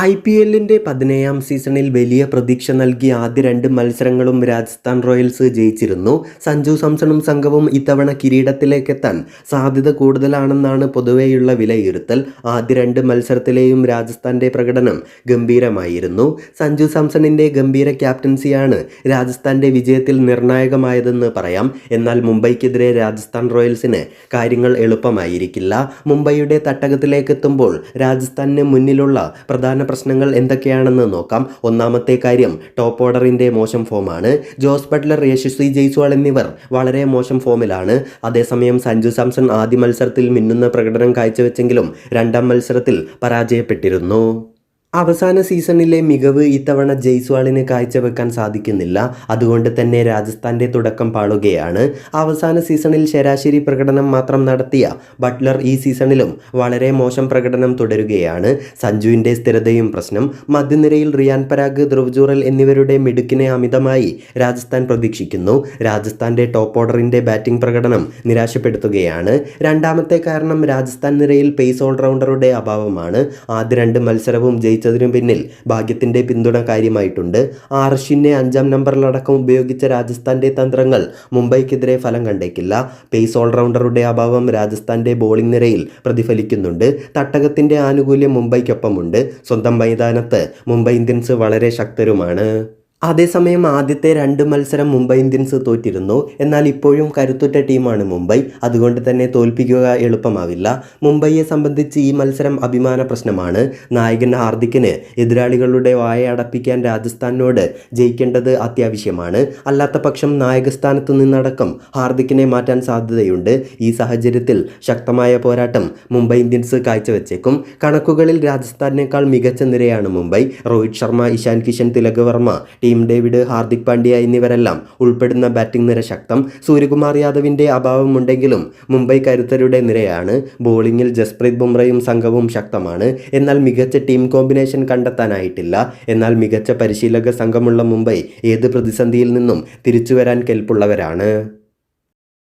I P എല്ലിന്റെ പതിനേഴാം സീസണിൽ വലിയ പ്രതീക്ഷ നൽകിയ ആദ്യ രണ്ട് മത്സരങ്ങളും രാജസ്ഥാൻ റോയൽസ് ജയിച്ചിരുന്നു. സഞ്ജു സാംസണും സംഘവും ഇത്തവണ കിരീടത്തിലേക്കെത്താൻ സാധ്യത കൂടുതലാണെന്നാണ് പൊതുവെയുള്ള വിലയിരുത്തൽ. ആദ്യ രണ്ട് മത്സരത്തിലെയും രാജസ്ഥാന്റെ പ്രകടനം ഗംഭീരമായിരുന്നു. സഞ്ജു സാംസണിന്റെ ഗംഭീര ക്യാപ്റ്റൻസിയാണ് രാജസ്ഥാന്റെ വിജയത്തിൽ നിർണായകമായതെന്ന് പറയാം. എന്നാൽ മുംബൈക്കെതിരെ രാജസ്ഥാൻ റോയൽസിന് കാര്യങ്ങൾ എളുപ്പമായിരിക്കില്ല. മുംബൈയുടെ തട്ടകത്തിലേക്കെത്തുമ്പോൾ രാജസ്ഥാനിന് മുന്നിലുള്ള പ്രധാന പ്രശ്നങ്ങൾ എന്തൊക്കെയാണെന്ന് നോക്കാം. ഒന്നാമത്തെ കാര്യം ടോപ്പ് ഓർഡറിന്റെ മോശം ഫോമാണ്. ജോസ് ബട്ട്ലർ യശസ്വി ജയ്സ്വാൾ എന്നിവർ വളരെ മോശം ഫോമിലാണ്. അതേസമയം സഞ്ജു സാംസൺ ആദ്യ മത്സരത്തിൽ മിന്നുന്ന പ്രകടനം കാഴ്ചവെച്ചെങ്കിലും രണ്ടാം മത്സരത്തിൽ പരാജയപ്പെട്ടിരുന്നു. അവസാന സീസണിലെ മികവ് ഇത്തവണ ജയ്സ്വാളിന് കാഴ്ചവെക്കാൻ സാധിക്കുന്നില്ല. അതുകൊണ്ട് തന്നെ രാജസ്ഥാന്റെ തുടക്കം പാളുകയാണ്. അവസാന സീസണിൽ ശരാശരി പ്രകടനം മാത്രം നടത്തിയ ബട്ട്ലർ ഈ സീസണിലും വളരെ മോശം പ്രകടനം തുടരുകയാണ്. സഞ്ജുവിന്റെ സ്ഥിരതയും പ്രശ്നം മധ്യനിരയിൽ റിയാൻ പരാഗ് ധ്രുവജൂറൽ എന്നിവരുടെ മിടുക്കിനെ അമിതമായി രാജസ്ഥാൻ പ്രതീക്ഷിക്കുന്നു. രാജസ്ഥാന്റെ ടോപ്പ് ഓർഡറിന്റെ ബാറ്റിംഗ് പ്രകടനം നിരാശപ്പെടുത്തുകയാണ്. രണ്ടാമത്തെ കാരണം രാജസ്ഥാൻ നിരയിൽ പേസ് ഓൾറൗണ്ടറുടെ അഭാവമാണ്. ആദ്യ രണ്ട് മത്സരവും ജയിച്ചതിനു പിന്നിൽ ഭാഗ്യത്തിന്റെ പിന്തുണ കാര്യമായിട്ടുണ്ട്. ആർഷിനെ അഞ്ചാം നമ്പറിലടക്കം ഉപയോഗിച്ച രാജസ്ഥാന്റെ തന്ത്രങ്ങൾ മുംബൈക്കെതിരെ ഫലം കണ്ടേക്കില്ല. പേസ് ഓൾറൗണ്ടറുടെ അഭാവം രാജസ്ഥാന്റെ ബോളിംഗ് നിരയിൽ പ്രതിഫലിക്കുന്നുണ്ട്. തട്ടകത്തിന്റെ ആനുകൂല്യം മുംബൈക്കൊപ്പമുണ്ട്. സ്വന്തം മൈതാനത്ത് മുംബൈ ഇന്ത്യൻസ് വളരെ ശക്തരുമാണ്. അതേസമയം ആദ്യത്തെ രണ്ട് മത്സരം മുംബൈ ഇന്ത്യൻസ് തോറ്റിരുന്നു. എന്നാൽ ഇപ്പോഴും കരുത്തുറ്റ ടീമാണ് മുംബൈ. അതുകൊണ്ട് തന്നെ തോൽപ്പിക്കുക എളുപ്പമാവില്ല. മുംബൈയെ സംബന്ധിച്ച് ഈ മത്സരം അഭിമാന പ്രശ്നമാണ്. നായകൻ ഹാർദിക്കിന് എതിരാളികളുടെ വായ അടപ്പിക്കാൻ രാജസ്ഥാനോട് ജയിക്കേണ്ടത് അത്യാവശ്യമാണ്. അല്ലാത്ത പക്ഷം നായകസ്ഥാനത്ത് നിന്നടക്കം ഹാർദിക്കിനെ മാറ്റാൻ സാധ്യതയുണ്ട്. ഈ സാഹചര്യത്തിൽ ശക്തമായ പോരാട്ടം മുംബൈ ഇന്ത്യൻസ് കാഴ്ചവെച്ചേക്കും. കണക്കുകളിൽ രാജസ്ഥാനേക്കാൾ മികച്ച നിരയാണ് മുംബൈ. രോഹിത് ശർമ്മ ഇഷാൻ കിഷൻ തിലക് വർമ്മ ഡേവിഡ് ഹാർദിക് പാണ്ഡ്യ എന്നിവരെല്ലാം ഉൾപ്പെടുന്ന ബാറ്റിംഗ് നിര ശക്തം. സൂര്യകുമാർ യാദവിന്റെ അഭാവമുണ്ടെങ്കിലും മുംബൈ കരുത്തരുടെ നിരയാണ്. ബോളിംഗിൽ ജസ്പ്രീത് ബുംറയും സംഘവും ശക്തമാണ്. എന്നാൽ മികച്ച ടീം കോമ്പിനേഷൻ കണ്ടെത്താനായിട്ടില്ല. എന്നാൽ മികച്ച പരിശീലക സംഘമുള്ള മുംബൈ ഏത് പ്രതിസന്ധിയിൽ നിന്നും തിരിച്ചുവരാൻ കെൽപ്പുള്ളവരാണ്.